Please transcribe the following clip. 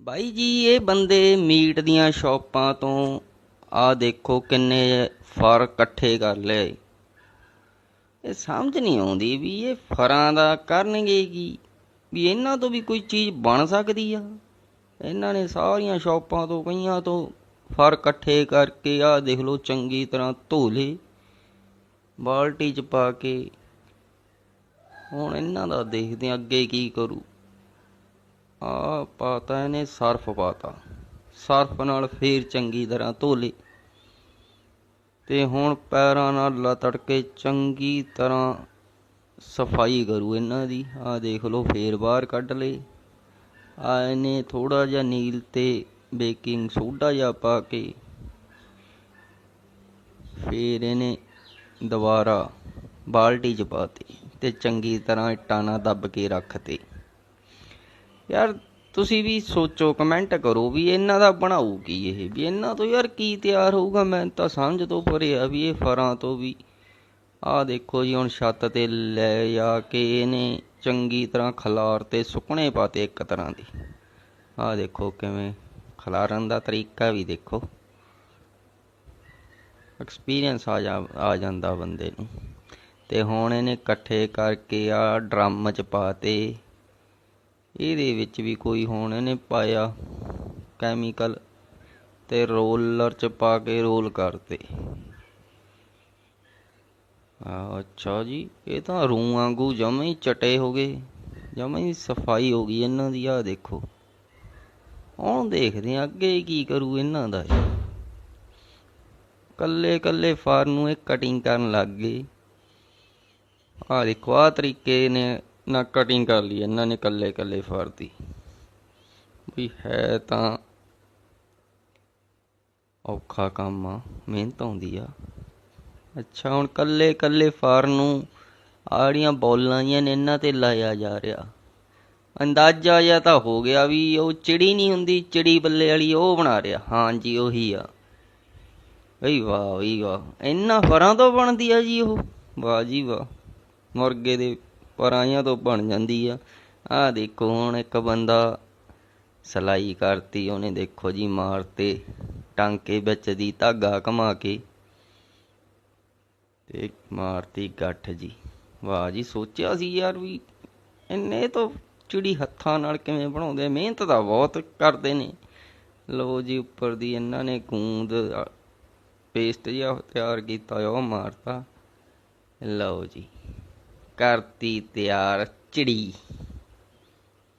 ਬਾਈ ਜੀ, ਇਹ ਬੰਦੇ ਮੀਟ ਦੀਆਂ ਸ਼ਾਪਾਂ ਤੋਂ ਆ ਦੇਖੋ ਕਿੰਨੇ ਫਰ ਇਕੱਠੇ ਕਰ ਲਏ। ਇਹ ਸਮਝ ਨਹੀਂ ਆਉਂਦੀ ਵੀ ਇਹ ਫਰਾਂ ਦਾ ਕਰਨਗੇ ਕੀ, ਵੀ ਇਹਨਾਂ ਤੋਂ ਵੀ ਕੋਈ ਚੀਜ਼ ਬਣ ਸਕਦੀ ਆ। ਇਹਨਾਂ ਨੇ ਸਾਰੀਆਂ ਸ਼ਾਪਾਂ ਤੋਂ, ਕਈਆਂ ਤੋਂ ਫਰ ਇਕੱਠੇ ਕਰਕੇ ਆ ਦੇਖ ਲਓ ਚੰਗੀ ਤਰ੍ਹਾਂ ਧੋ ਲਏ ਬਾਲਟੀ 'ਚ ਪਾ ਕੇ। ਹੁਣ ਇਹਨਾਂ ਦਾ ਦੇਖਦੇ ਹਾਂ ਅੱਗੇ ਕੀ ਕਰੂ। ਆ ਪਾਤਾ ਇਹਨੇ ਸਰਫ ਪਾਤਾ। ਸਰਫ ਨਾਲ ਫੇਰ ਚੰਗੀ ਤਰ੍ਹਾਂ ਧੋ ਲਈ ਤੇ ਹੁਣ ਪੈਰਾਂ ਨਾਲ ਲਤੜ ਕੇ ਚੰਗੀ ਤਰ੍ਹਾਂ ਸਫ਼ਾਈ ਕਰੂ ਇਹਨਾਂ ਦੀ। ਆ ਦੇਖ ਲਓ, ਫੇਰ ਬਾਹਰ ਕੱਢ ਲਈ। ਆ ਇਹਨੇ ਥੋੜਾ ਜਿਹਾ ਨੀਲ ਤੇ ਬੇਕਿੰਗ ਸੋਡਾ ਜਿਹਾ ਪਾ ਕੇ ਫੇਰ ਇਹਨੇ ਦੁਬਾਰਾ ਬਾਲਟੀ ਚ ਪਾਤੇ ਤੇ ਚੰਗੀ ਤਰ੍ਹਾਂ ਇੱਟਾਂ ਨਾਲ ਦੱਬ ਕੇ ਰੱਖਤੇ। ਯਾਰ ਤੁਸੀਂ ਵੀ ਸੋਚੋ ਕਮੈਂਟ ਕਰੋ ਵੀ ਇਹਨਾਂ ਦਾ ਬਣਾਊ ਕੀ ਇਹ? ਵੀ ਇਹਨਾਂ ਤੋਂ ਯਾਰ ਕੀ ਤਿਆਰ ਹੋਊਗਾ? ਮੈਂ ਤਾਂ ਸਮਝ ਤੋਂ ਪਰੇ ਆ ਵੀ ਇਹ ਫਰਾਂ ਤੋਂ ਵੀ। ਆਹ ਦੇਖੋ ਜੀ, ਹੁਣ ਛੱਤ ਤੇ ਲੈ ਜਾ ਕੇ ਇਹਨੇ ਚੰਗੀ ਤਰ੍ਹਾਂ ਖਲਾਰ ਤੇ ਸੁੱਕਣੇ ਪਾਤੇ ਇੱਕ ਤਰ੍ਹਾਂ ਦੀ। ਆਹ ਦੇਖੋ ਕਿਵੇਂ ਖਲਾਰਨ ਦਾ ਤਰੀਕਾ ਵੀ ਦੇਖੋ। ਐਕਸਪੀਰੀਅੰਸ ਆ ਜਾ, ਆ ਜਾਂਦਾ ਬੰਦੇ ਨੂੰ। ਤੇ ਹੁਣ ਇਹਨੇ ਇਕੱਠੇ ਕਰਕੇ ਆ ਡਰਮ ਚ ਪਾਤੇ। ਇਹਦੇ ਵਿੱਚ ਵੀ ਕੋਈ ਹੁਣ ਇਹਨੇ ਪਾਇਆ ਕੈਮੀਕਲ ਤੇ ਰੋਲਰ ਚ ਪਾ ਕੇ ਰੋਲ ਕਰਤੇ। ਆ ਅੱਛਾ ਜੀ, ਇਹ ਤਾਂ ਰੂ ਵਾਂਗੂ ਜਮਾਂ ਹੀ ਚਟੇ ਹੋ ਗਏ, ਜਮੇ ਹੀ ਸਫ਼ਾਈ ਹੋ ਗਈ ਇਹਨਾਂ ਦੀ ਆ ਦੇਖੋ। ਹੁਣ ਦੇਖਦੇ ਆ ਅੱਗੇ ਕੀ ਕਰੂ ਇਹਨਾਂ ਦਾ ਕੱਲੇ ਕੱਲੇ ਫਾਰ ਨੂੰ ਇਹ ਕਟਿੰਗ ਕਰਨ ਲੱਗ ਗਏ। ਆ ਦੇਖੋ ਆ ਤਰੀਕੇ ਨੇ ਨਾ ਕਟਿੰਗ ਕਰ ਲਈ, ਇਹਨਾਂ ਨੇ ਕੱਲੇ ਕੱਲੇ ਫਾਰ ਦੀ ਵੀ ਹੈ ਤਾਂ ਔਖਾ ਕੰਮ ਆ, ਮਿਹਨਤ ਆਉਂਦੀ ਆ। ਅੱਛਾ, ਹੁਣ ਕੱਲੇ ਕੱਲੇ ਫਾਰ ਨੂੰ ਆੜੀਆਂ ਬੋਲਾਂ ਜੀਆਂ ਨੇ, ਇਹਨਾਂ ਤੇ ਲਾਇਆ ਜਾ ਰਿਹਾ। ਅੰਦਾਜ਼ਾ ਜਿਹਾ ਤਾਂ ਹੋ ਗਿਆ ਵੀ ਉਹ ਚਿੜੀ ਨਹੀਂ ਹੁੰਦੀ, ਚਿੜੀ ਬੱਲੇ ਵਾਲੀ ਉਹ ਬਣਾ ਰਿਹਾ। ਹਾਂਜੀ ਉਹੀ ਆ। ਵਈ ਵਾਹ ਵਈ ਵਾਹ। ਇੰਨਾ ਫਰਾਂ ਤੋਂ ਬਣਦੀ ਆ ਜੀ ਉਹ। ਵਾਹ ਜੀ ਵਾਹ। ਮੁਰਗੇ ਦੇ ਪਰਾਈਆਂ ਤੋਂ ਬਣ ਜਾਂਦੀ ਆ। ਆਹ ਦੇਖੋ ਹੁਣ ਇੱਕ ਬੰਦਾ ਸਲਾਈ ਕਰਤੀ, ਉਹਨੇ ਦੇਖੋ ਜੀ ਮਾਰਤੇ, ਟਾਂਕੇ ਵਿੱਚ ਦੀ ਧਾਗਾ ਘਮਾ ਕੇ ਤੇ ਮਾਰਤੀ ਗੱਠ ਜੀ। ਵਾਹ ਜੀ, ਸੋਚਿਆ ਸੀ ਯਾਰ ਵੀ ਇੰਨੇ ਤੋਂ ਚਿੜੀ ਹੱਥਾਂ ਨਾਲ ਕਿਵੇਂ ਬਣਾਉਂਦੇ? ਮਿਹਨਤ ਤਾਂ ਬਹੁਤ ਕਰਦੇ ਨੇ। ਲੋ ਜੀ, ਉੱਪਰ ਦੀ ਇਹਨਾਂ ਨੇ ਗੂੰਦ ਪੇਸਟ ਜਿਹਾ ਤਿਆਰ ਕੀਤਾ, ਉਹ ਮਾਰਤਾ। ਲਓ ਜੀ। ਕਰਤੀ ਤਿਆਰ ਚਿੜੀ।